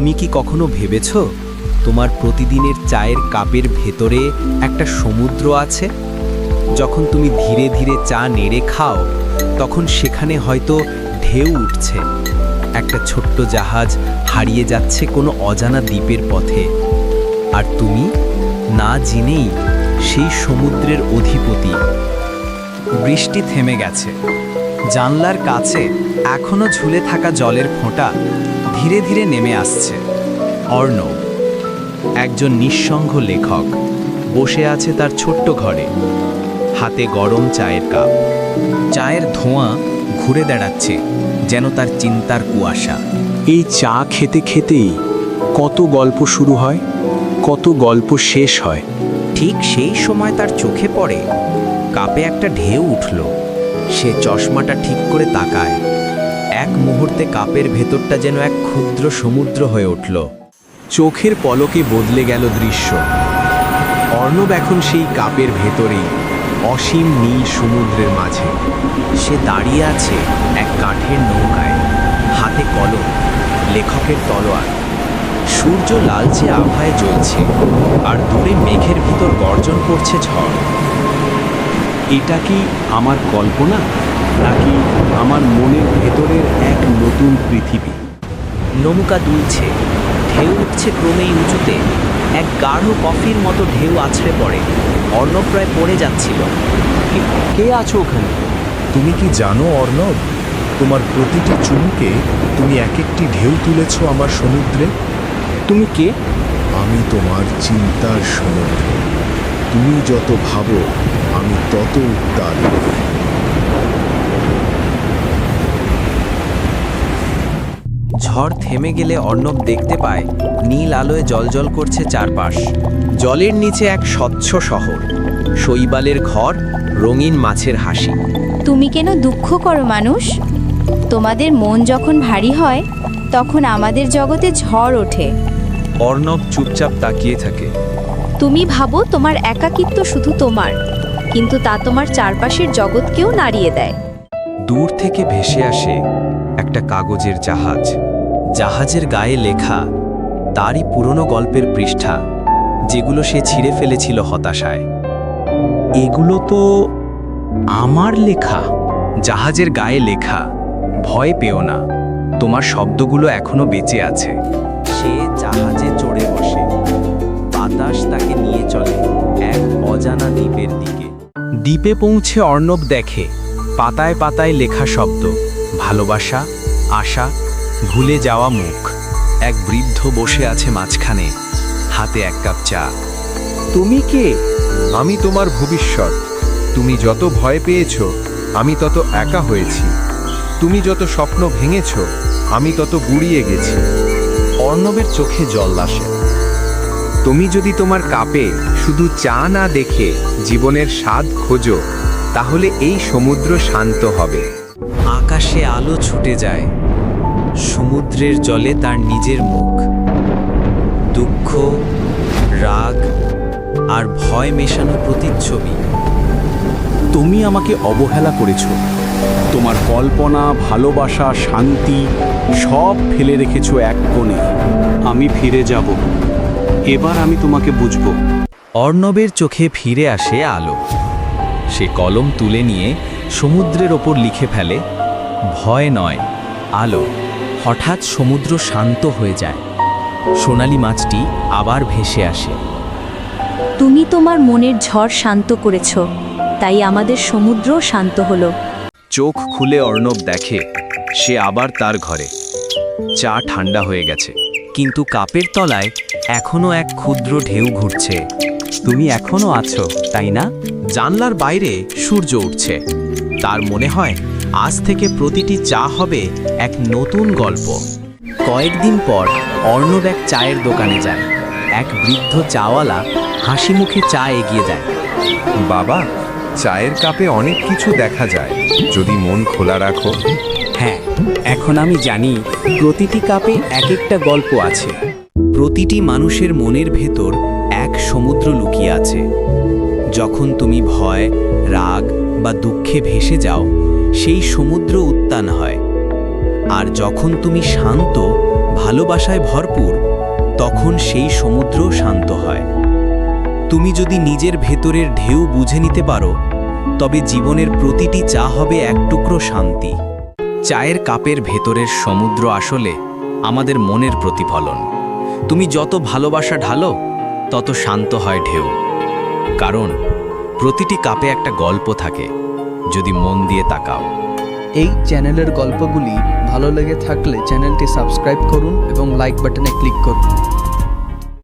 তুমি কি কখনো ভেবেছ তোমার প্রতিদিনের চায়ের কাপের ভেতরে একটা সমুদ্র আছে? যখন তুমি ধীরে ধীরে চা নেড়ে খাও, তখন সেখানে হয়তো ঢেউ উঠছে। একটা ছোট্ট জাহাজ হারিয়ে যাচ্ছে কোনো অজানা দ্বীপের পথে। আর তুমি, না জেনেই সেই সমুদ্রের অধিপতি। বৃষ্টি থেমে গেছে। জানলার কাছে এখনও ঝুলে থাকা জলের ফোঁটা ধীরে ধীরে নেমে আসছে। অর্ণব, একজন নিঃসঙ্গ লেখক, বসে আছে তার ছোট্ট ঘরে। হাতে গরম চায়ের কাপ। চায়ের ধোঁয়া ঘুরে দাঁড়াচ্ছে যেন তার চিন্তার কুয়াশা। এই চা খেতে খেতেই কত গল্প শুরু হয়, কত গল্প শেষ হয়। ঠিক সেই সময় তার চোখে পড়ে, কাপে একটা ঢেউ উঠল। সে চশমাটা ঠিক করে তাকায়। এক মুহূর্তে কাপের ভেতরটা যেন এক ক্ষুদ্র সমুদ্র হয়ে উঠল। চোখের পলকে বদলে গেল দৃশ্য। অর্ণব এখন সেই কাপের ভেতরেই, অসীম নীল সমুদ্রের মাঝে। সে দাঁড়িয়ে আছে এক কাঠের নৌকায়। হাতে কলম, লেখকের তলোয়ার। সূর্য লালচে আভায় জ্বলছে, আর দূরে মেঘের ভিতর গর্জন করছে ঝড়। এটা কি আমার কল্পনা? নাকি আমার মনের ভেতরের এক নতুন পৃথিবী। নৌকা দুলছে ঢেউ উঠছে ক্রমেই উঁচুতে এক গাঢ় কফির মতো ঢেউ আছড়ে পড়ে অর্ণব প্রায় পড়ে যাচ্ছিল। কে আছো ওখানে? তুমি কি জানো অর্ণব? তোমার প্রতিটি চুমুকে তুমি এক একটি ঢেউ তুলেছ আমার সমুদ্রে? তুমি কে? আমি তোমার চিন্তার সমুদ্র। তুমি যত ভাবো আমি তত উত্তাল। ঝড় থেমে গেলে অর্ণব দেখতে পায় নীল আলোয় জলজল করছে চারপাশ। জলের নিচে এক স্বচ্ছ শহর। শৈবালের ঘর রঙিন মাছের হাসি। তুমি কেন দুঃখ করো মানুষ? তোমাদের মন যখন ভারী হয় তখন আমাদের জগতে ঝড় ওঠে। অর্ণব চুপচাপ তাকিয়ে থাকে। তুমি ভাবো তোমার একাকিত্ব শুধু তোমার কিন্তু তা তোমার চারপাশের জগৎকেও নাড়িয়ে দেয়। দূর থেকে ভেসে আসে একটা কাগজের জাহাজ। জাহাজের গায়ে লেখা তারই পুরনো গল্পের পৃষ্ঠা, যেগুলো সে ছিঁড়ে ফেলেছিল হতাশায়। এগুলো তো আমার লেখা। জাহাজের গায়ে লেখা, ভয় পেও না, তোমার শব্দগুলো এখনও বেঁচে আছে। সে জাহাজে চড়ে বসে, বাতাস তাকে নিয়ে চলে এক অজানা দ্বীপের দিকে। দ্বীপে পৌঁছে অর্ণব দেখে, পাতায় পাতায় লেখা শব্দ, ভালোবাসা, আশা ভুলে যাওয়া মুখ। এক বৃদ্ধ বসে আছে মাঝখানে হাতে এক কাপ চা। তুমি কে? আমি তোমার ভবিষ্যৎ। তুমি যত ভয় পেয়েছ আমি তত একা হয়েছি। তুমি যত স্বপ্ন ভেঙেছ আমি তত গুড়িয়ে গেছি। অর্ণবের চোখে জল আসে। তুমি যদি তোমার কাপে শুধু চা না দেখে জীবনের স্বাদ খোঁজো তাহলে এই সমুদ্র শান্ত হবে। আকাশে আলো ছুটে যায়। সমুদ্রের জলে তার নিজের মুখ। দুঃখ রাগ আর ভয় মেশানো প্রতিচ্ছবি। তুমি আমাকে অবহেলা করেছ। তোমার কল্পনা ভালোবাসা শান্তি সব ফেলে রেখেছ এক কোণে। আমি ফিরে যাব। এবার আমি তোমাকে বুঝব। অর্ণবের চোখে ফিরে আসে আলো। সে কলম তুলে নিয়ে সমুদ্রের ওপর লিখে ফেলে ভয় নয় আলো। হঠাৎ সমুদ্র শান্ত হয়ে যায়। সোনালি মাছটি আবার ভেসে আসে। তুমি তোমার মনের ঝড় শান্ত করেছ তাই আমাদের সমুদ্র শান্ত হলো। চোখ খুলে অর্ণব দেখে সে আবার তার ঘরে। চা ঠান্ডা হয়ে গেছে। কিন্তু কাপের তলায় এখনও এক ক্ষুদ্র ঢেউ ঘুরছে। তুমি এখনও আছো তাই না? জানলার বাইরে সূর্য উঠছে। তার মনে হয় আজ থেকে প্রতিটি চা হবে এক নতুন গল্প। কয়েকদিন পর অর্ণব এক চায়ের দোকানে যায়। এক বৃদ্ধ চাওয়ালা হাসি মুখে চা এগিয়ে যায়। বাবা চায়ের কাপে অনেক কিছু দেখা যায়। যদি মন খোলা রাখো। হ্যাঁ এখন আমি জানি প্রতিটি কাপে এক একটা গল্প আছে। প্রতিটি মানুষের মনের ভেতর এক সমুদ্র লুকিয়ে আছে। যখন তুমি ভয় রাগ বা দুঃখে ভেসে যাও সেই সমুদ্র উত্তান হয়। আর যখন তুমি শান্ত, ভালোবাসায় ভরপুর, তখন সেই সমুদ্র শান্ত হয়। তুমি যদি নিজের ভেতরের ঢেউ বুঝে নিতে পারো, তবে জীবনের প্রতিটি চা হবে এক টুকরো শান্তি। চায়ের কাপের ভেতরের সমুদ্র আসলে আমাদের মনের প্রতিফলন। তুমি যত ভালোবাসা ঢালো, তত শান্ত হয় ঢেউ। কারণ প্রতিটি কাপে একটা গল্প থাকে। যদি মন দিয়ে তাকাও। এই চ্যানেলের গল্পগুলি ভালো লেগে থাকলে চ্যানেলটি সাবস্ক্রাইব করুন এবং লাইক বাটনে ক্লিক করুন।